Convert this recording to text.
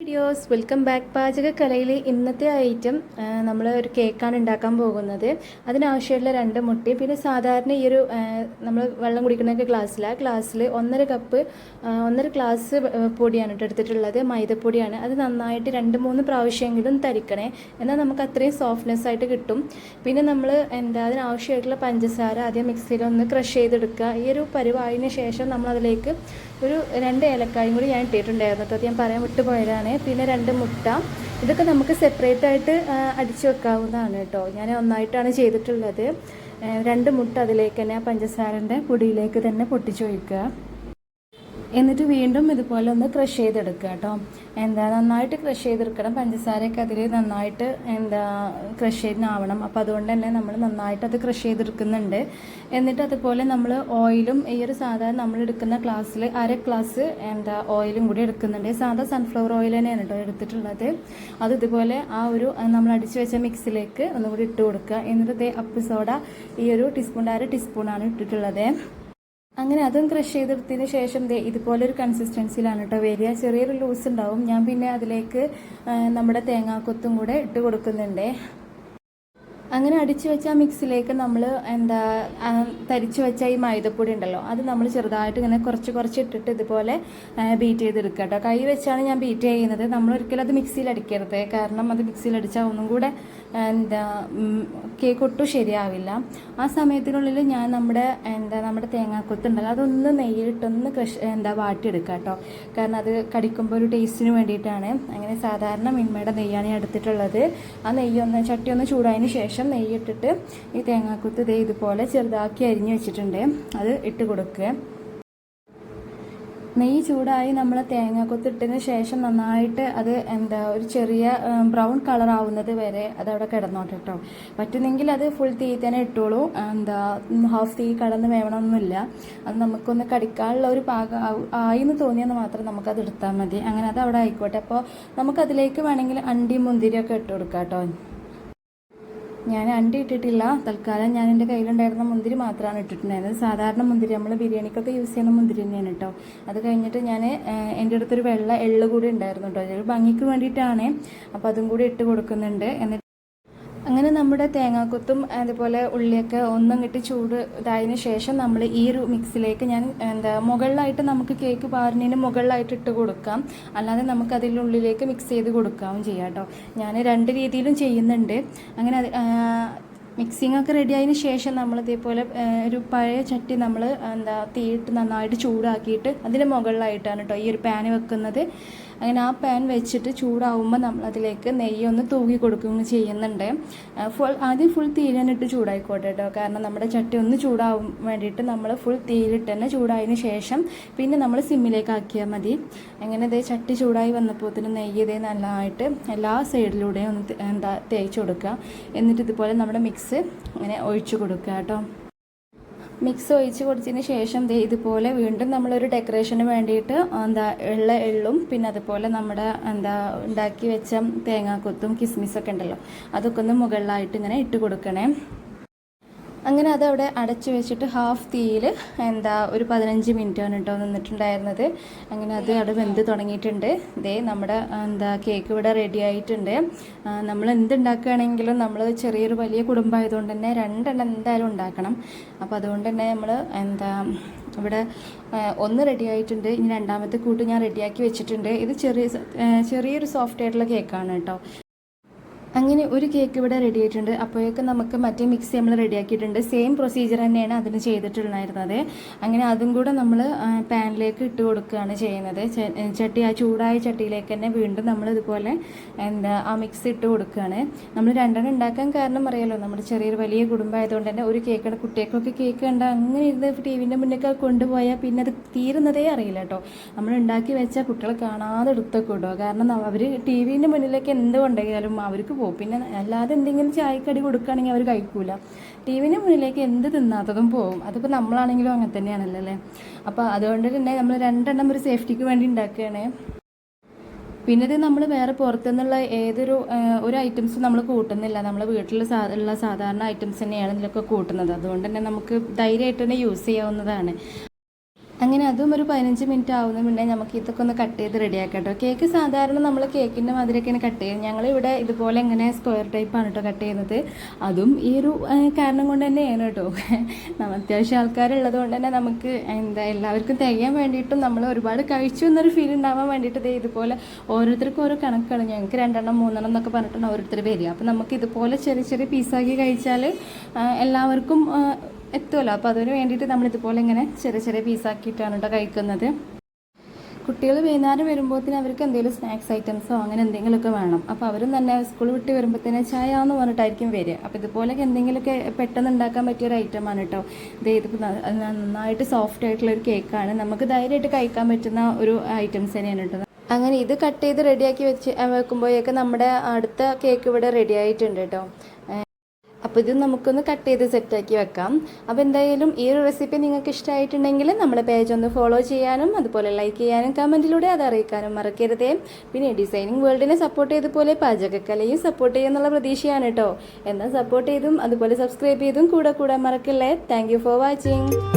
Videos welcome back പാചകക്കലയിലെ ഇന്നത്തെ item നമ്മൾ ഒരു കേക്കാണ് ഉണ്ടാക്കാൻ പോകുന്നത്. അതിനാവശ്യമുള്ള രണ്ട് മുട്ടി പിന്നെ സാധാരണ ഈ ഒരു നമ്മൾ വെള്ളം കുടിക്കുന്നൊക്കെ ഗ്ലാസ്സിൽ ആ ഗ്ലാസ്സിൽ ഒന്നര കപ്പ് ഒന്നര ഗ്ലാസ് പൊടിയാണ് എടുത്തിട്ടുള്ളത്. മൈദപ്പൊടിയാണ്. അത് നന്നായിട്ട് രണ്ട് മൂന്ന് പ്രാവശ്യമെങ്കിലും തരിക്കണേ. എന്നാൽ നമുക്ക് അത്രയും സോഫ്റ്റ്നെസ് ആയിട്ട് കിട്ടും. പിന്നെ നമ്മൾ എന്താ അതിനാവശ്യമായിട്ടുള്ള പഞ്ചസാര ആദ്യം മിക്സിയിൽ ഒന്ന് ക്രഷ് ചെയ്തെടുക്കുക. ഈ ഒരു പരിവായതിന് ശേഷം നമ്മൾ അതിലേക്ക് ഒരു രണ്ട് ഏലക്കായും കൂടി ഞാൻ ഇട്ടിട്ടുണ്ടായിരുന്നു. അത് ഞാൻ പറയാൻ വിട്ടുപോയതാണ്. പിന്നെ രണ്ട് മുട്ട. ഇതൊക്കെ നമുക്ക് സെപ്പറേറ്റ് ആയിട്ട് അടിച്ചു വെക്കാവുന്നതാണ് കേട്ടോ. ഞാൻ ഒന്നായിട്ടാണ് ചെയ്തിട്ടുള്ളത്. രണ്ട് മുട്ട അതിലേക്ക് തന്നെ പഞ്ചസാരന്റെ പൊടിയിലേക്ക് തന്നെ പൊട്ടിച്ചൊഴിക്കുക എന്നിട്ട് വീണ്ടും ഇതുപോലെ ഒന്ന് ക്രഷ് ചെയ്തെടുക്കുക കേട്ടോ. എന്താ നന്നായിട്ട് ക്രഷ് ചെയ്തെടുക്കണം. പഞ്ചസാരയൊക്കെ അതിൽ നന്നായിട്ട് എന്താ ക്രഷ് ചെയ്തിനാവണം. അപ്പോൾ അതുകൊണ്ട് തന്നെ നമ്മൾ നന്നായിട്ട് അത് ക്രഷ് ചെയ്തെടുക്കുന്നുണ്ട്. എന്നിട്ട് അതുപോലെ നമ്മൾ ഓയിലും ഈ ഒരു സാധാരണ നമ്മൾ എടുക്കുന്ന ക്ലാസ്സിൽ അര ഗ്ലാസ് എന്താ ഓയിലും കൂടി എടുക്കുന്നുണ്ട്. സാധാ സൺഫ്ലവർ ഓയിൽ തന്നെയാണ് കേട്ടോ എടുത്തിട്ടുള്ളത്. അത് ഇതുപോലെ ആ ഒരു നമ്മൾ അടിച്ചു വെച്ച മിക്സിലേക്ക് ഒന്നുകൂടി ഇട്ട് കൊടുക്കുക. എന്നിട്ട് അപ്പ് സോഡ ഈ ഒരു ടീസ്പൂൺ അര ടീസ്പൂണാണ് ഇട്ടിട്ടുള്ളത്. അങ്ങനെ അതും ക്രഷ് ചെയ്തെടുത്തതിന് ശേഷം ദേ ഇതുപോലൊരു കൺസിസ്റ്റൻസിയിലാണ് കേട്ടോ വരിക. ചെറിയൊരു ലൂസ് ഉണ്ടാവും. ഞാൻ പിന്നെ അതിലേക്ക് നമ്മുടെ തേങ്ങാക്കൊത്തും കൂടെ ഇട്ട് കൊടുക്കുന്നുണ്ട്. അങ്ങനെ അടിച്ചു വെച്ച മിക്സിലേക്ക് നമ്മൾ എന്താ തരിച്ചു വെച്ച ഈ മൈദപ്പൊടി ഉണ്ടല്ലോ അത് നമ്മൾ ചെറുതായിട്ട് ഇങ്ങനെ കുറച്ച് കുറച്ച് ഇട്ടിട്ട് ഇതുപോലെ ബീറ്റ് ചെയ്തെടുക്കുക കേട്ടോ കൈ വെച്ചാണ് ഞാൻ ബീറ്റ് ചെയ്യുന്നത്. നമ്മൾ ഒരിക്കലും അത് മിക്സിയിൽ അടിക്കരുത്. കാരണം അത് മിക്സിയിൽ അടിച്ചാൽ ഒന്നും കൂടെ എന്താ കേക്ക് ഒട്ടും ശരിയാവില്ല. ആ സമയത്തിനുള്ളിൽ ഞാൻ നമ്മുടെ എന്താ നമ്മുടെ തേങ്ങാക്കൊത്തുണ്ടല്ലോ അതൊന്ന് നെയ്യിലിട്ടൊന്ന് ക്രഷ് എന്താ വാട്ടിയെടുക്കുക കേട്ടോ കാരണം അത് കടിക്കുമ്പോൾ ഒരു ടേസ്റ്റിന് വേണ്ടിയിട്ടാണ്. അങ്ങനെ സാധാരണ മിന്മയുടെ നെയ്യാണ് ഞാൻ എടുത്തിട്ടുള്ളത്. ആ നെയ്യ് ഒന്ന് ചട്ടി ഒന്ന് ചൂടായതിന് ശേഷം നെയ്യിട്ടിട്ട് ഈ തേങ്ങാക്കൊത്ത് ഇതേ ഇതുപോലെ ചെറുതാക്കി അരിഞ്ഞ് വെച്ചിട്ടുണ്ട്. അത് ഇട്ട് കൊടുക്കുക. നെയ്യ് ചൂടായി നമ്മൾ തേങ്ങാക്കൊത്തിട്ടതിന് ശേഷം നന്നായിട്ട് അത് എന്താ ഒരു ചെറിയ ബ്രൗൺ കളർ ആവുന്നത് വരെ അത് അവിടെ കിടന്നോട്ടെ കേട്ടോ പറ്റുന്നെങ്കിൽ അത് ഫുൾ തീ തന്നെ ഇട്ടോളൂ. എന്താ ഹാഫ് തീ കടന്ന് വേവണമൊന്നുമില്ല അത് നമുക്കൊന്ന് കടിക്കാനുള്ള ഒരു പാകം ആയി എന്ന് തോന്നിയെന്ന് മാത്രം നമുക്കത് എടുത്താൽ മതി. അങ്ങനെ അത് അവിടെ ആയിക്കോട്ടെ. അപ്പോൾ നമുക്കതിലേക്ക് വേണമെങ്കിൽ അണ്ടി മുന്തിരിയൊക്കെ ഇട്ട് കൊടുക്കാം കേട്ടോ ഞാൻ അണ്ടി ഇട്ടിട്ടില്ല. തൽക്കാലം ഞാൻ എന്റെ കയ്യിലുണ്ടായിരുന്ന മുന്തിരി മാത്രമാണ് ഇട്ടിട്ടുണ്ടായിരുന്നത്. സാധാരണ മുന്തിരി നമ്മൾ ബിരിയാണിക്കൊക്കെ യൂസ് ചെയ്യുന്ന മുന്തിരി തന്നെയാണ് കേട്ടോ അത് കഴിഞ്ഞിട്ട് ഞാൻ എന്റെ അടുത്തൊരു വെള്ള എള്ള് കൂടി ഉണ്ടായിരുന്നു കേട്ടോ ഭംഗിക്ക് വേണ്ടിയിട്ടാണ്. അപ്പോൾ അതും കൂടി ഇട്ട് കൊടുക്കുന്നുണ്ട്. എന്നിട്ട് അങ്ങനെ നമ്മുടെ തേങ്ങാക്കൊത്തും അതുപോലെ ഉള്ളിയൊക്കെ ഒന്നും കിട്ടി ചൂട് ഇതായതിന് ശേഷം നമ്മൾ ഈ ഒരു മിക്സിലേക്ക് ഞാൻ എന്താ മുകളിലായിട്ട് നമുക്ക് കേക്ക് പാറിനതിന് മുകളിലായിട്ട് ഇട്ട് കൊടുക്കാം. അല്ലാതെ നമുക്ക് അതിന്റെ ഉള്ളിലേക്ക് മിക്സ് ചെയ്ത് കൊടുക്കാവും ചെയ്യാം കേട്ടോ. ഞാൻ രണ്ട് രീതിയിലും ചെയ്യുന്നുണ്ട്. അങ്ങനെ മിക്സിംഗ് ഒക്കെ റെഡി ആയതിനു ശേഷം നമ്മൾ ഇതേപോലെ ഒരു പഴയ ചട്ടി നമ്മൾ എന്താ തീയിട്ട് നന്നായിട്ട് ചൂടാക്കിയിട്ട് അതിന് മുകളിലായിട്ടാണ് കേട്ടോ ഈ ഒരു പാന് വെക്കുന്നത്. അങ്ങനെ ആ പാൻ വെച്ചിട്ട് ചൂടാവുമ്പോൾ നമ്മൾ അതിലേക്ക് നെയ്യ് ഒന്ന് തൂകി കൊടുക്കുകയും ചെയ്യുന്നുണ്ട്. ഫുൾ ആദ്യം ഫുൾ തീരാനിട്ട് ചൂടായിക്കോട്ടെ കേട്ടോ കാരണം നമ്മുടെ ചട്ടി ഒന്ന് ചൂടാവാൻ വേണ്ടിയിട്ട് നമ്മൾ ഫുൾ തീരിട്ട് തന്നെ ചൂടായതിന് ശേഷം പിന്നെ നമ്മൾ സിമ്മിലേക്ക് ആക്കിയാൽ മതി. അങ്ങനെ ഇതേ ചട്ടി ചൂടായി വന്നപ്പോഴത്തേനും നെയ്യ് ഇതേ നല്ലതായിട്ട് എല്ലാ സൈഡിലൂടെയും ഒന്ന് എന്താ തേച്ച് കൊടുക്കുക എന്നിട്ട് ഇതുപോലെ നമ്മുടെ മിക്സ് ഇങ്ങനെ ഒഴിച്ചു കൊടുക്കുക കേട്ടോ മിക്സ് ഒഴിച്ച് കൊടുത്തതിന് ശേഷം ദേ ഇതുപോലെ വീണ്ടും നമ്മളൊരു ഡെക്കറേഷന് വേണ്ടിയിട്ട് എന്താ എള്ള എള്ളും പിന്നെ അതുപോലെ നമ്മുടെ എന്താ ഉണ്ടാക്കി വെച്ച തേങ്ങാക്കൊത്തും കിസ്മിസൊക്കെ ഉണ്ടല്ലോ. അതൊക്കെ ഒന്ന് മുകളിലായിട്ട് ഇങ്ങനെ ഇട്ട് കൊടുക്കണേ. അങ്ങനെ അതവിടെ അടച്ചു വെച്ചിട്ട് ഹാഫ് തീയിൽ എന്താ ഒരു പതിനഞ്ച് മിനിറ്റാണ് കേട്ടോ നിന്നിട്ടുണ്ടായിരുന്നത്. അങ്ങനെ അത് അവിടെ വെന്ത് തുടങ്ങിയിട്ടുണ്ട്. ഇതേ നമ്മുടെ എന്താ കേക്ക് ഇവിടെ റെഡി ആയിട്ടുണ്ട്. നമ്മൾ എന്തുണ്ടാക്കുകയാണെങ്കിലും നമ്മൾ ചെറിയൊരു വലിയ കുടുംബമായതുകൊണ്ട് തന്നെ രണ്ടെണ്ണം എന്തായാലും ഉണ്ടാക്കണം. അപ്പോൾ അതുകൊണ്ട് തന്നെ നമ്മൾ എന്താ ഇവിടെ ഒന്ന് റെഡി ആയിട്ടുണ്ട്. ഇനി രണ്ടാമത്തെ കൂട്ട് ഞാൻ റെഡിയാക്കി വെച്ചിട്ടുണ്ട്. ഇത് ചെറിയ ചെറിയൊരു സോഫ്റ്റ് ആയിട്ടുള്ള കേക്കാണ് കേട്ടോ അങ്ങനെ ഒരു കേക്ക് ഇവിടെ റെഡി ആയിട്ടുണ്ട്. അപ്പോഴേക്കും നമുക്ക് മറ്റേ മിക്സ് നമ്മൾ റെഡിയാക്കിയിട്ടുണ്ട് സെയിം പ്രൊസീജിയർ തന്നെയാണ് അതിന് ചെയ്തിട്ടുണ്ടായിരുന്നത്. അങ്ങനെ അതും കൂടെ നമ്മൾ പാനിലേക്ക് ഇട്ട് കൊടുക്കുകയാണ് ചെയ്യുന്നത്. ചട്ടി ആ ചൂടായ ചട്ടിയിലേക്ക് തന്നെ വീണ്ടും നമ്മൾ ഇതുപോലെ എന്താ ആ മിക്സ് ഇട്ട് കൊടുക്കുകയാണ്. നമ്മൾ രണ്ടെണ്ണം ഉണ്ടാക്കാൻ കാരണം അറിയാലോ നമ്മുടെ ചെറിയൊരു വലിയ കുടുംബമായതുകൊണ്ട് തന്നെ ഒരു കേക്ക് കേക്കാണ് കുട്ടികൾക്കൊക്കെ കേക്ക് കണ്ട അങ്ങനെ ഇരുന്ന് ടി വിന്റെ മുന്നേക്ക് കൊണ്ടുപോയാൽ പിന്നെ അത് തീരുന്നതേ അറിയില്ല കേട്ടോ. നമ്മൾ ഉണ്ടാക്കി വെച്ചാൽ കുട്ടികളെ കാണാതെ എടുത്തൊക്കെ ഇടുക. കാരണം അവർ ടി വിന്റെ മുന്നിലേക്ക് എന്ത് കൊണ്ടെങ്കിലും അവർക്ക് പിന്നെ അല്ലാതെ എന്തെങ്കിലും ചായക്കടി കൊടുക്കുകയാണെങ്കിൽ അവർ കഴിക്കൂല. ടി വിന് മുന്നിലേക്ക് എന്ത് തിന്നാത്തതും പോകും. അതിപ്പോൾ നമ്മളാണെങ്കിലും അങ്ങനെ തന്നെയാണല്ലോ അല്ലേ? അപ്പോൾ അതുകൊണ്ട് തന്നെ നമ്മൾ രണ്ടെണ്ണം ഒരു സേഫ്റ്റിക്ക് വേണ്ടി ഉണ്ടാക്കുകയാണ്. പിന്നെ ഇത് നമ്മൾ വേറെ പുറത്തുനിന്നുള്ള ഏതൊരു ഒരു ഐറ്റംസും നമ്മൾ കൂട്ടുന്നില്ല. നമ്മൾ വീട്ടിൽ ഉള്ള സാധാരണ ഐറ്റംസ് തന്നെയാണ് ഇതിലൊക്കെ കൂട്ടുന്നത്. അതുകൊണ്ട് തന്നെ നമുക്ക് ധൈര്യമായിട്ട് തന്നെ യൂസ് ചെയ്യാവുന്നതാണ്. അങ്ങനെ അതും ഒരു പതിനഞ്ച് മിനിറ്റ് ആവുന്ന മുന്നേ നമുക്ക് ഇതൊക്കെ ഒന്ന് കട്ട് ചെയ്ത് റെഡിയാക്കാം കേട്ടോ കേക്ക് സാധാരണ നമ്മൾ കേക്കിന്റെ മാതിരിയൊക്കെയാണ് കട്ട് ചെയ്യുന്നത് ഞങ്ങളിവിടെ ഇതുപോലെ ഇങ്ങനെ സ്ക്വയർ ടൈപ്പാണ് കേട്ടോ കട്ട് ചെയ്യുന്നത്. അതും ഈ ഒരു കാരണം കൊണ്ട് തന്നെയാണ് കേട്ടോ അത്യാവശ്യം ആൾക്കാരുള്ളത് കൊണ്ട് തന്നെ നമുക്ക് എന്താ എല്ലാവർക്കും തികയാൻ വേണ്ടിയിട്ടും നമ്മൾ ഒരുപാട് കഴിച്ചു എന്നൊരു ഫീൽ ഉണ്ടാവാൻ വേണ്ടിയിട്ട് ദേ ഇതുപോലെ ഓരോരുത്തർക്കും ഓരോ കണക്കാണ്. ഞങ്ങൾക്ക് രണ്ടെണ്ണം മൂന്നെണ്ണം എന്നൊക്കെ പറഞ്ഞിട്ടാണ് ഓരോരുത്തർ വരിക. അപ്പോൾ നമുക്ക് ഇതുപോലെ ചെറിയ ചെറിയ പീസാക്കി കഴിച്ചാൽ എല്ലാവർക്കും എത്തുമല്ലോ. അപ്പോൾ അതിന് വേണ്ടിയിട്ട് നമ്മൾ ഇതുപോലെ ഇങ്ങനെ ചെറിയ ചെറിയ പീസാക്കിയിട്ടാണ് കേട്ടോ കഴിക്കുന്നത്. കുട്ടികൾ വൈകുന്നേരം വരുമ്പോഴത്തേന് അവർക്ക് എന്തെങ്കിലും സ്നാക്സ് ഐറ്റംസോ അങ്ങനെ എന്തെങ്കിലുമൊക്കെ വേണം. അപ്പോൾ അവരും തന്നെ സ്കൂൾ വിട്ട് വരുമ്പോഴത്തേന് ചായ എന്ന് പറഞ്ഞിട്ടായിരിക്കും വരിക. അപ്പോൾ ഇതുപോലെയൊക്കെ എന്തെങ്കിലുമൊക്കെ പെട്ടെന്ന് ഉണ്ടാക്കാൻ പറ്റിയ ഒരു ഐറ്റം ഐറ്റമാണ് കേട്ടോ. ഇത് ഇതിപ്പോൾ നന്നായിട്ട് സോഫ്റ്റ് ആയിട്ടുള്ള ഒരു കേക്കാണ് നമുക്ക് ധൈര്യമായിട്ട് കഴിക്കാൻ പറ്റുന്ന ഒരു ഐറ്റംസ് തന്നെയാണ് കേട്ടോ. അങ്ങനെ ഇത് കട്ട് ചെയ്ത് റെഡിയാക്കി വെച്ച് വെക്കുമ്പോഴേക്ക് നമ്മുടെ അടുത്ത കേക്ക് ഇവിടെ റെഡി ആയിട്ടുണ്ട് കേട്ടോ. അപ്പോൾ ഇത് നമുക്കൊന്ന് കട്ട് ചെയ്ത് സെറ്റാക്കി വെക്കാം. അപ്പോൾ എന്തായാലും ഈ ഒരു റെസിപ്പി നിങ്ങൾക്ക് ഇഷ്ടമായിട്ടുണ്ടെങ്കിൽ നമ്മുടെ പേജ് ഒന്ന് ഫോളോ ചെയ്യാനും അതുപോലെ ലൈക്ക് ചെയ്യാനും കമന്റിലൂടെ അത് അറിയിക്കാനും മറക്കരുതേ. പിന്നെ ഡിസൈനിങ് വേൾഡിനെ സപ്പോർട്ട് ചെയ്തതുപോലെ പാചകക്കലയും സപ്പോർട്ട് ചെയ്യുമെന്നുള്ള പ്രതീക്ഷയാണ് കേട്ടോ എന്നാൽ സപ്പോർട്ട് ചെയ്തും അതുപോലെ സബ്സ്ക്രൈബ് ചെയ്തും കൂടെ കൂടെ മറക്കില്ലേ. Thank for watching